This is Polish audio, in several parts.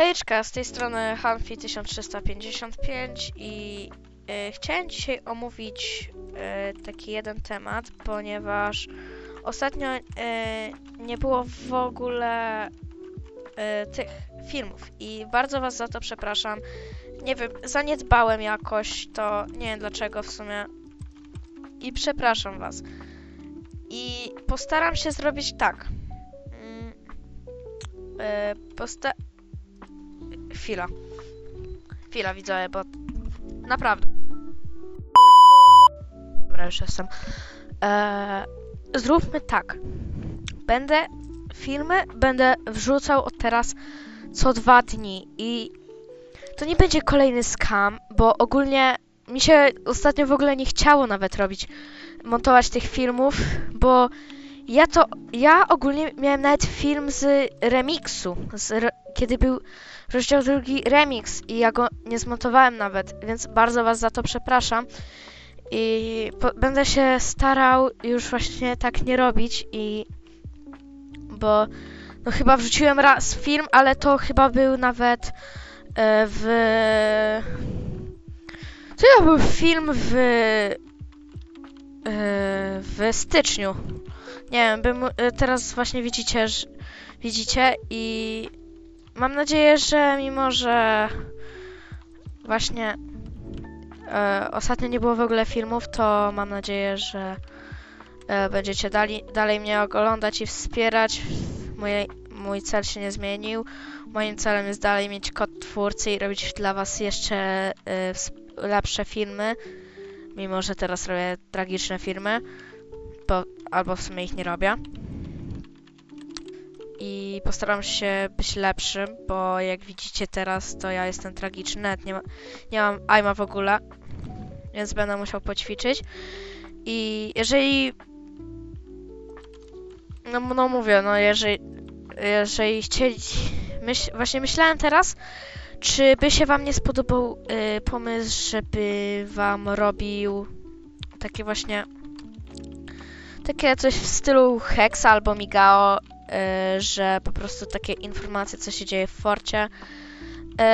Hejczka, z tej strony Hanfi1355 i e, chciałem dzisiaj omówić e, taki jeden temat, ponieważ ostatnio e, nie było w ogóle tych filmów i bardzo Was za to przepraszam. Nie wiem, zaniedbałem jakoś to, nie wiem dlaczego w sumie i przepraszam Was. I postaram się zrobić tak. E, posta Chwila. Chwila, widzowie, bo naprawdę. Dobra, już jestem. Eee, zróbmy tak. Będę filmy będę wrzucał od teraz co dwa dni i to nie będzie kolejny scam, bo ogólnie mi się ostatnio w ogóle nie chciało nawet robić, montować tych filmów, bo ja to, ja ogólnie miałem nawet film z remiksu, z re, kiedy był rozdział drugi remix i ja go nie zmontowałem nawet, więc bardzo was za to przepraszam. I po, będę się starał już właśnie tak nie robić i bo no chyba wrzuciłem raz film, ale to chyba był nawet e, w to ja był film w e, w styczniu. Nie wiem, bym, e, teraz właśnie widzicie, że, widzicie i mam nadzieję, że mimo, że właśnie e, ostatnio nie było w ogóle filmów, to mam nadzieję, że e, będziecie dali, dalej mnie oglądać i wspierać. Moje, mój cel się nie zmienił. Moim celem jest dalej mieć kod twórcy i robić dla was jeszcze e, lepsze filmy. Mimo, że teraz robię tragiczne filmy, bo, albo w sumie ich nie robię i postaram się być lepszym, bo jak widzicie teraz, to ja jestem tragiczny, nawet nie, ma, nie mam aima w ogóle, więc będę musiał poćwiczyć. I jeżeli... No, no mówię, no jeżeli, jeżeli. Myśl, właśnie myślałem teraz, czy by się wam nie spodobał y, pomysł, żeby wam robił takie właśnie... Takie coś w stylu Hexa albo Migao, y, że po prostu takie informacje, co się dzieje w Forcie.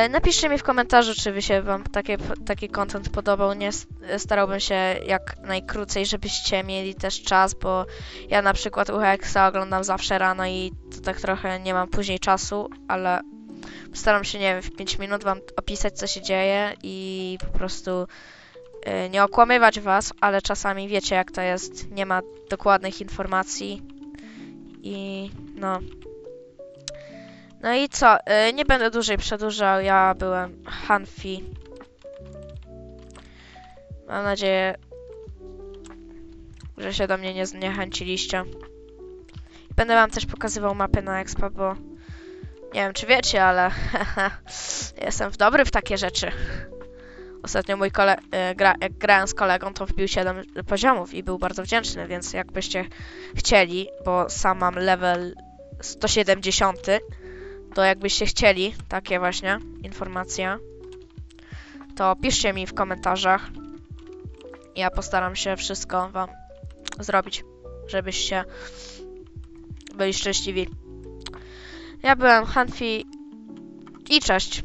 Y, Napiszcie mi w komentarzu, czy wy się wam takie, taki content podobał. Nie starałbym się jak najkrócej, żebyście mieli też czas, bo ja na przykład u Hexa oglądam zawsze rano i to tak trochę nie mam później czasu, ale staram się, nie wiem, w 5 minut wam opisać, co się dzieje i po prostu nie okłamywać was, ale czasami wiecie, jak to jest. Nie ma dokładnych informacji i no. No i co? Y, nie będę dłużej przedłużał. Ja byłem Hanfi. Mam nadzieję, że się do mnie nie zniechęciliście. Będę wam też pokazywał mapy na Expo, bo nie wiem, czy wiecie, ale jestem dobry w takie rzeczy. Ostatnio mój kole... y, Gra... jak grałem z kolegą, to wbił 7 poziomów i był bardzo wdzięczny, więc jakbyście chcieli, bo sam mam level 170, to jakbyście chcieli takie właśnie informacje, to piszcie mi w komentarzach. Ja postaram się wszystko wam zrobić, żebyście byli szczęśliwi. Ja byłem Hanfi i cześć.